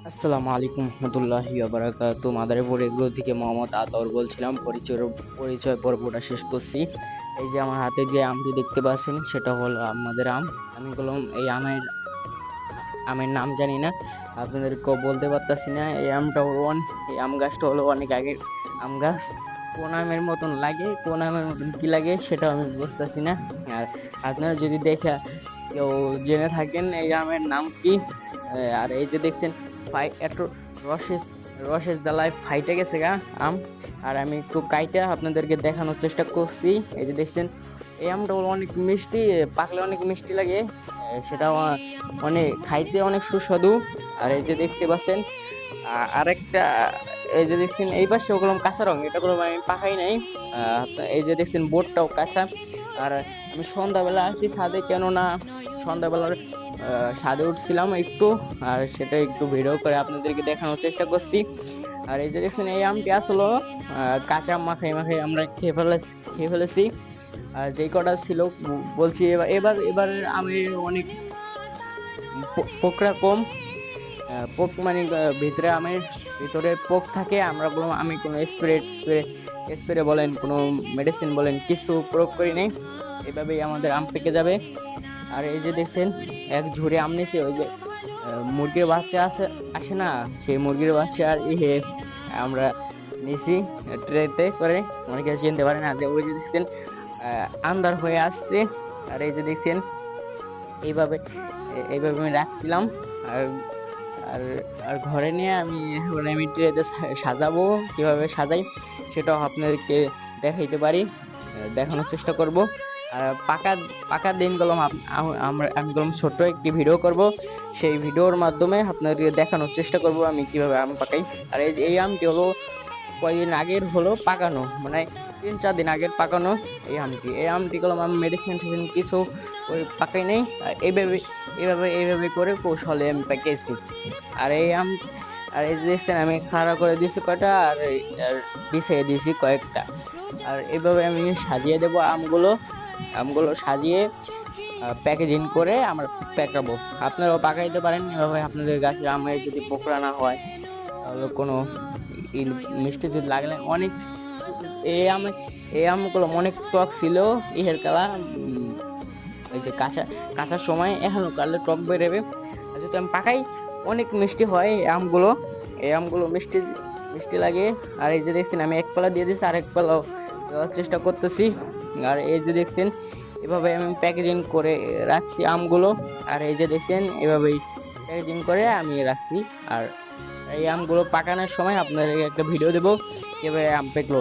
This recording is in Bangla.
আসসালামু আলাইকুম রহমতুল্লাহি বারাকাতু। মাদারীপুর এগুলো থেকে মোহাম্মদ আতর বলছিলাম, পরিচয় পরিচয় পর্বটা শেষ করছি। এই যে আমার হাতে যে আমটি দেখতে পাচ্ছেন, সেটা হলো আমাদের আম। আমি বললাম, এই আমের আমের নাম জানি না, আপনাদেরকেও বলতে পারতাছি না। এই আমটা হলো এই আম গাছটা হলো অনেক আগের আম গাছ। কোন আমের মতন লাগে, কোন আমের মতন কি লাগে সেটা আমি বুঝতেছি না। আর আপনারা যদি দেখে কেউ জেনে থাকেন এই আমের নাম কি আর এই যে দেখছেন ফাই, একটু রসের রসের জ্বালায় ফাইটে গেছে গা, আম। আর আমি একটু কাইটা আপনাদেরকে দেখানোর চেষ্টা করছি। এই যে দেখছেন, এই আমটা অনেক মিষ্টি, পাকলে অনেক মিষ্টি লাগে। সেটা অনেক খাইতে অনেক সুস্বাদু। আর এই যে দেখতে পাচ্ছেন আরেকটা, এই যে দেখছেন, এই পাশে ওগুলো কাঁচা রং এটা কোনো আমি পাকাই নাই। এই যে দেখছেন বোর্ডটাও কাঁচা। আর আমি সন্ধ্যাবেলা আসি ছাদে, কেননা সন্ধ্যাবেলার ছাদে উঠছিলাম একটু, আর সেটা একটু ভিডিও করে আপনাদেরকে দেখানোর চেষ্টা করছি। আর এই যে দেখছেন, এই আমটি আসলো কাঁচা আম মাখাই মাখাই আমরা খেয়ে ফেলেছি খেয়ে ফেলেছি। আর যেই কটা ছিল বলছি এবার এবার এবার আমের অনেক পোকরা কম। পোক মানে ভিতরে আমের, ভিতরে পোক থাকে, আমরা কোনো, আমি কোনো স্প্রে স্প্রে স্প্রে বলেন, কোনো মেডিসিন বলেন, কিছু প্রয়োগ করি নাই। এভাবেই আমাদের আম পেকে যাবে। আর এই যে দেখছেন, এক ঝুড়ে আম নিয়েছে ওই যে মুরগির বাচ্চা আছে, আসে না? সেই মুরগির বাচ্চা আর ইয়ে আমরা নিছি, ট্রেতে করে। অনেকে চিনতে পারে না যে ওই যে দেখছেন আন্দার হয়ে আসছে। আর এই যে দেখছেন, এইভাবে এইভাবে আমি রাখছিলাম। আর আর আর ঘরে নিয়ে আমি এখন আমি ট্রেতে সাজাবো, কীভাবে সাজাই সেটাও আপনাদেরকে দেখাইতে পারি দেখানোর চেষ্টা করব। পাকা পাকা দিনগুলো আম- আম- আমরা আমি গেলাম ছোট্ট একটি ভিডিও করব। সেই ভিডিওর মাধ্যমে আপনাদেরকে দেখানোর চেষ্টা করব আমি কীভাবে আম পাকাই। আর এই এই আমটি হলো কয়েকদিন আগের হলো পাকানো মানে তিন, চার দিন আগের পাকানো এই আমটি। এই আমটি গেলাম আমি মেডিসিন টেডিসিন কিছু ওই পাকাই নেই, আর এইভাবে এইভাবে এইভাবে করে কৌশলে আমি পাকিয়েছি আর এই আম, আর এই দেখছেন, আমি খাড়া করে দিয়েছি কয়টা, আর বিছিয়ে দিয়েছি কয়েকটা। আর এইভাবে আমি সাজিয়ে দেবো আমগুলো। আমগুলো সাজিয়ে প্যাকেজিং করে আমরা প্যাকাবো আপনারাও পাকাইতে পারেন, এভাবে আপনাদের গাছের আমের যদি পোকরা না হয়, তাহলে কোনো মিষ্টি যদি লাগলে অনেক এই আম এই আমগুলো অনেক টক ছিল, ইহের কালা ওই যে কাঁচা, কাঁচার সময় এখনও কালে টক বেরোবে। যদি আমি পাকাই, অনেক মিষ্টি হয় এই আমগুলো এই আমগুলো মিষ্টি মিষ্টি লাগে। আর এই যে দেখছেন, আমি এক পালা দিয়ে দিচ্ছি আর এক পালাও দেওয়ার চেষ্টা করতেছি। আর এই যে দেখছেন, এভাবে আমি প্যাকেজিং করে রাখছি আমগুলো। আর এই যে দেখছেন, এভাবেই প্যাকেজিং করে আমি রাখছি। আর এই আমগুলো পাকানোর সময় আপনাদেরকে একটা ভিডিও দেবো কীভাবে আম পেকলো।